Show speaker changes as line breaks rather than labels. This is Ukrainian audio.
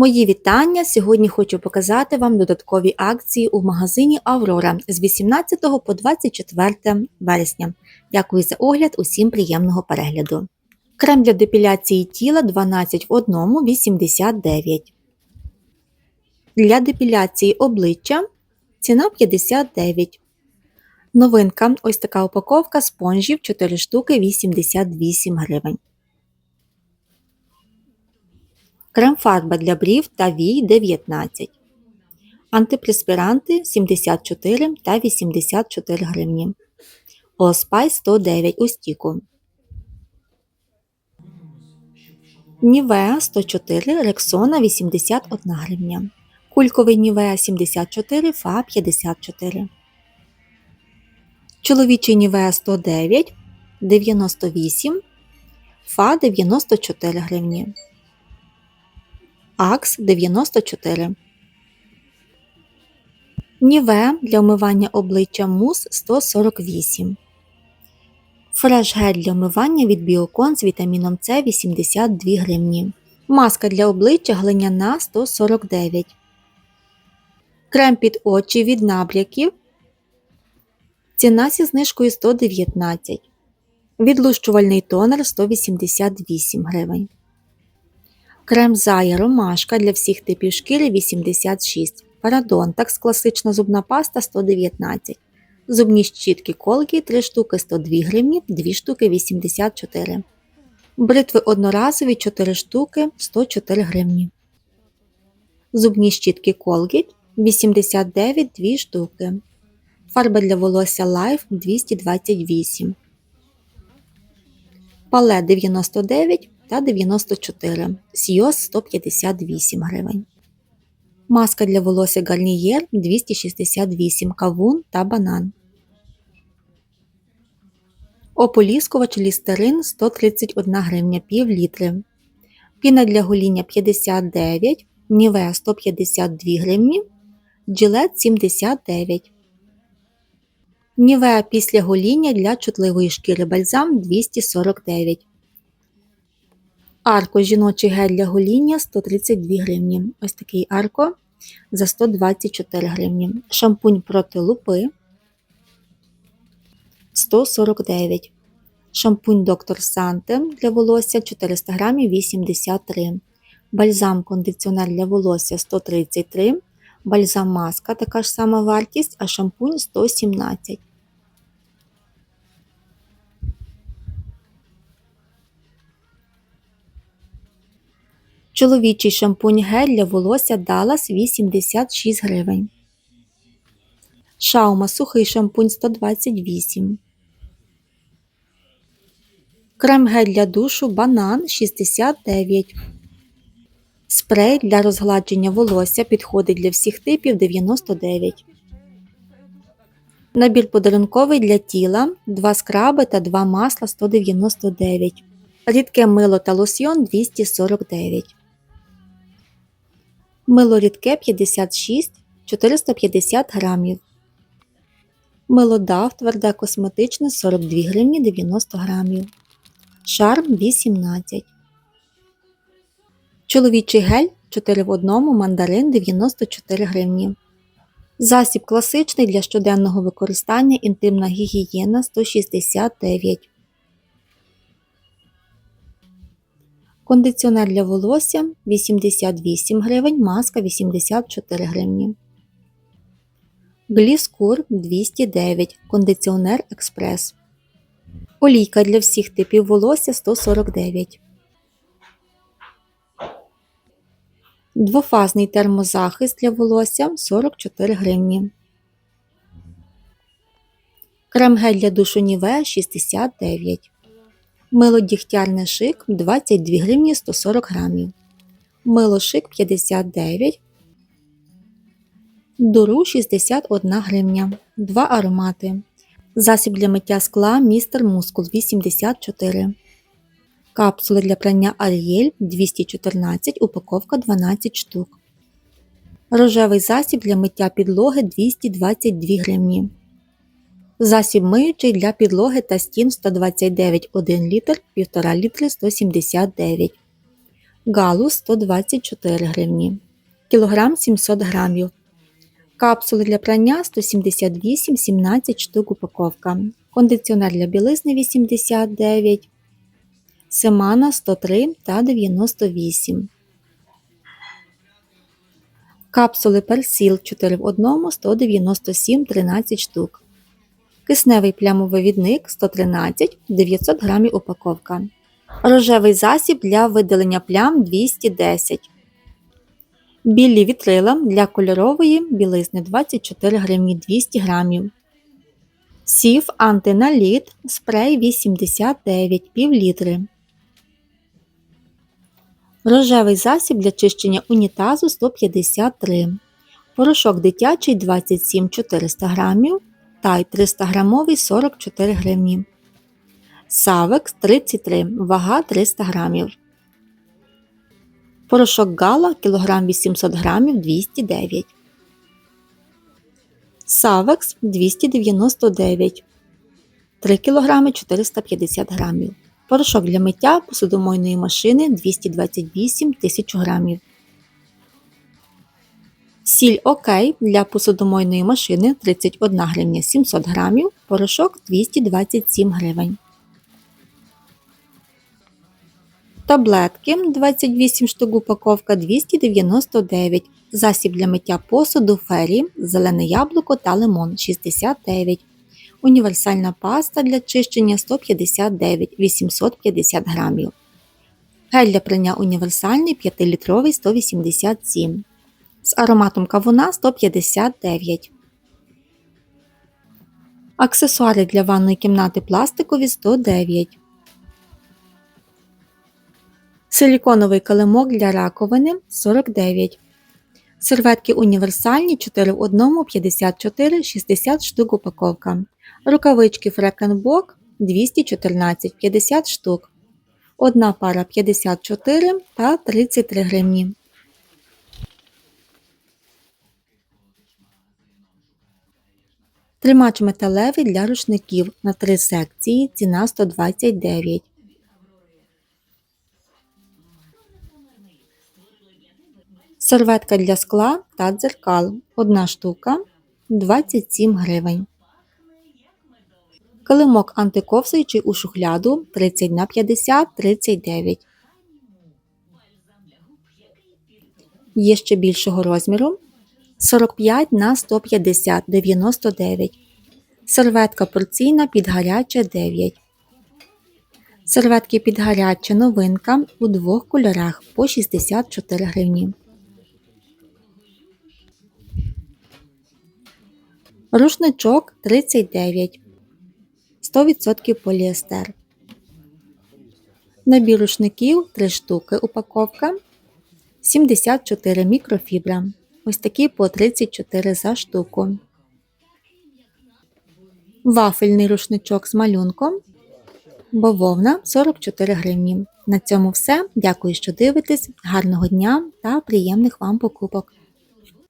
Мої вітання! Сьогодні хочу показати вам додаткові акції у магазині Аврора з 18 по 24 вересня. Дякую за огляд, усім приємного перегляду. Крем для депіляції тіла 12 в 1 89. Для депіляції обличчя ціна 59. Новинка ось така упаковка спонжів 4 штуки 88 гривень. Крем-фарба для брів та вій 19. Антипреспіранти 74 та 84 гривні. Олспай 109 у стіку. Нівеа 104, Рексона 81 гривня. Кульковий Нівеа 74, Фа 54. Чоловічий Нівеа 109, 98, Фа 94 гривні. Акс 94. Ніве для вмивання обличчя мус 148. Фреш гель для вмивання від Біокон з вітаміном С 82 гривні. Маска для обличчя глиняна 149. Крем під очі від набряків. Ціна зі знижкою 119. Відлущувальний тонер 188 гривень. Крем Зая Ромашка для всіх типів шкіри 86. Парадонтакс класична зубна паста 119. Зубні щітки колки 3 штуки 102 гривні, 2 штуки 84. Бритви одноразові 4 штуки 104 гривні. Зубні щітки Colgate 89 2 штуки. Фарба для волосся Life 228. Пале 99 та 94. Сйоз 158 гривень. Маска для волосся Гарнієр 268 кавун та банан. Ополіскувач лістерин 131 гривня пів літри. Піна для гоління 59, Ніве 152 гривні, Джилет 79. Нівеа після гоління для чутливої шкіри бальзам 249. Арко жіночий гель для гоління 132 гривні. Ось такий арко за 124 гривні. Шампунь проти лупи 149. Шампунь доктор Санте для волосся 400 грамів 83. Бальзам кондиціонер для волосся 133. Бальзам маска така ж сама вартість, а шампунь 117. Чоловічий шампунь гель для волосся Dallas 86 гривень. Шаума сухий шампунь 128. Крем гель для душу банан 69. Спрей для розгладження волосся підходить для всіх типів 99. Набір подарунковий для тіла 2 скраби та 2 масла 199. Рідке мило та лосьйон 249. Мило рідке 56 450 грамів. Мило дав тверде косметичне 42 гривні 90 грамів. Шарм 18. Чоловічий гель 4 в 1 мандарин 94 гривні. Засіб класичний для щоденного використання інтимна гігієна 169. Кондиціонер для волосся 88 гривень, маска 84 гривні. Гліскур 209. Кондиціонер експрес. Олійка для всіх типів волосся 149. Двофазний термозахист для волосся 44 гривні. Крем гель для душу Ніве 69. Мило дігтярне шик 22 гривні 140 грамів. Мило шик 59. Дуру 61 гривня. Два аромати. Засіб для миття скла містер Мускул 84. Капсули для прання Аріель 214, упаковка 12 штук. Рожевий засіб для миття підлоги 222 гривні. Засіб миючий для підлоги та стін 129 1 літр 1,5 літри 179 галус 124 гривні, кілограм 700 грамів. Капсули для прання 178 17 штук упаковка. Кондиціонер для білизни 89, Семана 103 та 98. Капсули персіл 4 в 1 197 13 штук. Кисневий плямовивідник 113 900 грамів упаковка. Рожевий засіб для видалення плям 210. Білі вітрила для кольорової білизни 24 гривні 200 грамів. Сів антиналіт спрей 89 пів літри. Рожевий засіб для чищення унітазу 153. Порошок дитячий 27 400 грамів. Тай 300 грамовий 44 гривні. Савекс 33, вага 300 грамів. Порошок гала кілограм 800 грамів 209. Савекс 299 3 кг 450 грамів. Порошок для миття посудомойної машини 228 1000 грамів. Сіль ОК для посудомойної машини 31 гривня 700 грамів. Порошок 227 гривень. Таблетки 28 штук упаковка 299. Засіб для миття посуду фері, зелене яблуко та лимон 69. Універсальна паста для чищення 159 850 грамів. Гель для прання універсальний 5-літровий 187. З ароматом кавуна 159. Аксесуари для ванної кімнати пластикові 109. Силіконовий килимок для раковини 49. Серветки універсальні 4 в 1 54 60 штук упаковка. Рукавички Фрекенбок 214 50 штук. Одна пара 54 та 33 гривні. Тримач металевий для рушників на 3 секції. Ціна 129. Серветка для скла та дзеркал. Одна штука 27 гривень. Килимок антиковзуючий у шухляду 30 на 50 39. Є ще більшого розміру 45 на 150 99. Серветка порційна під гаряче 9. Серветки під гаряче новинка у двох кольорах по 64 гривні. Рушничок 39. 100% поліестер. Набір рушників 3 штуки упаковка. 74 мікрофібра. Ось такі по 34 за штуку. Вафельний рушничок з малюнком. Бововна 44 гривні. На цьому все. Дякую, що дивитесь. Гарного дня та приємних вам покупок!